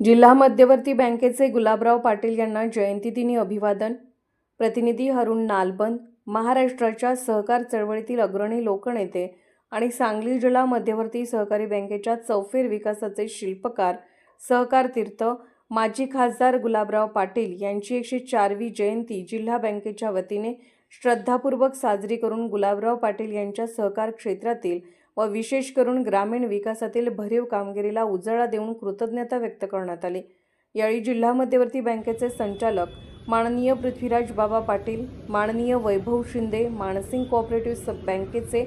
जिल्हा मध्यवर्ती बँकेचे गुलाबराव पाटील यांना जयंतीदिनी अभिवादन. प्रतिनिधी हरुण नालबंद महाराष्ट्राच्या सहकार चळवळीतील अग्रणी लोकनेते आणि सांगली जिल्हा मध्यवर्ती सहकारी बँकेच्या चौफेर विकासाचे शिल्पकार सहकार तीर्थ माजी खासदार गुलाबराव पाटील यांची एकशे चारवी जयंती जिल्हा बँकेच्या वतीने श्रद्धापूर्वक साजरी करून गुलाबराव पाटील यांच्या सहकार क्षेत्रातील व विशेष करून ग्रामीण विकासातील भरीव कामगिरीला उजाळा देऊन कृतज्ञता व्यक्त करण्यात आली. यावेळी जिल्हा मध्यवर्ती बँकेचे संचालक माननीय पृथ्वीराज बाबा पाटील माननीय वैभव शिंदे मानसिंग कोऑपरेटिव्ह सब बँकेचे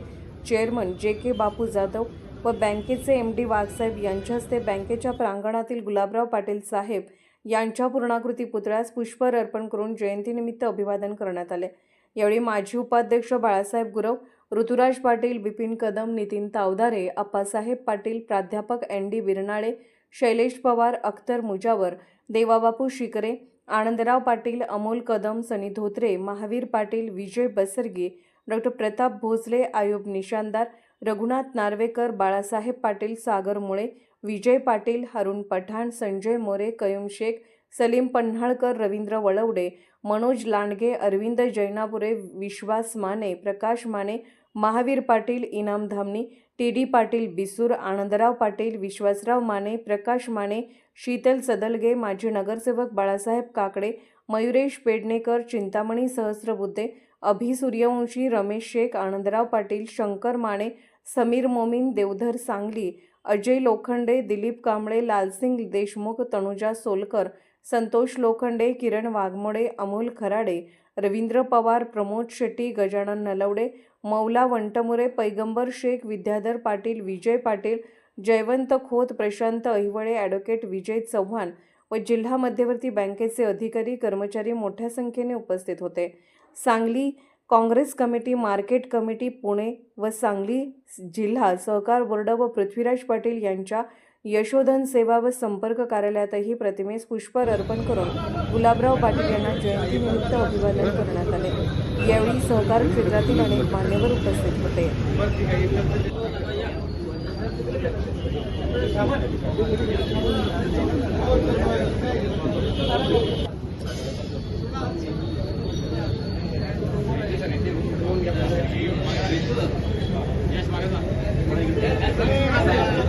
चेअरमन जे के बापू जाधव व बँकेचे एम डी वाघसाहेब यांच्या हस्ते बँकेच्या प्रांगणातील गुलाबराव पाटील साहेब यांच्या पूर्णाकृती पुतळ्यास पुष्पहार अर्पण करून जयंतीनिमित्त अभिवादन करण्यात आले. यावेळी माजी उपाध्यक्ष बाळासाहेब गुरव ऋतुराज पाटील बिपिन कदम नितीन तावदारे अप्पासाहेब पाटील प्राध्यापक N D Birnale Shailesh Pawar Akhtar Mujawar Devabapu Shikre Anandrao Patil Amol Kadam Sunny Dhotre Mahavir Patil Vijay Basargi doctor Pratap Bhosale Ayub Nishandar Raghunath Narvekar Balasaheb Patil Sagar Mule Vijay Patil Harun Pathan Sanjay More Qayyum Shaikh Salim Panhalkar Ravindra Valavade Manoj Landge Arvind जैनापुरे विश्वास Mane Prakash Mane Mahavir Patil Inam Dhamani T D Patil Bisur Anandrao Patil Vishwasrao Mane Prakash Mane Sheetal Sadalage माजी नगरसेवक बाळासाहेब काकडे मयुरेश पेडणेकर चिंतामणी सहस्रबुद्धे अभि सूर्यवंशी रमेश शेख आनंदराव पाटील शंकर माने समीर मोमीन देवधर सांगली अजय लोखंडे दिलीप कांबळे लालसिंग देशमुख तनुजा सोलकर संतोष लोखंडे किरण Waghmode Amol Kharade Ravindra Pawar Pramod Shetty Gajanan Nalawade Maula वंटमुरे Paigambar Shaikh Vidyadhar Patil Vijay Patil Jaywant Khot Prashant Ahiwale advocate Vijay Chavan व जिल्हा मध्यवर्ती बँकेचे अधिकारी कर्मचारी मोठ्या संख्येने उपस्थित होते. Sangli Congress committee market committee Pune व सांगली जिल्हा सहकार बोर्ड व पृथ्वीराज पाटील यांच्या यशोधन सेवा व संपर्क कार्यालयातही प्रतिमेस पुष्पर अर्पण करून गुलाबराव पाटील यांना जयंतीनिमित्त अभिवादन करण्यात आले. यावेळी सहकार क्षेत्रातील अनेक मान्यवर उपस्थित होते.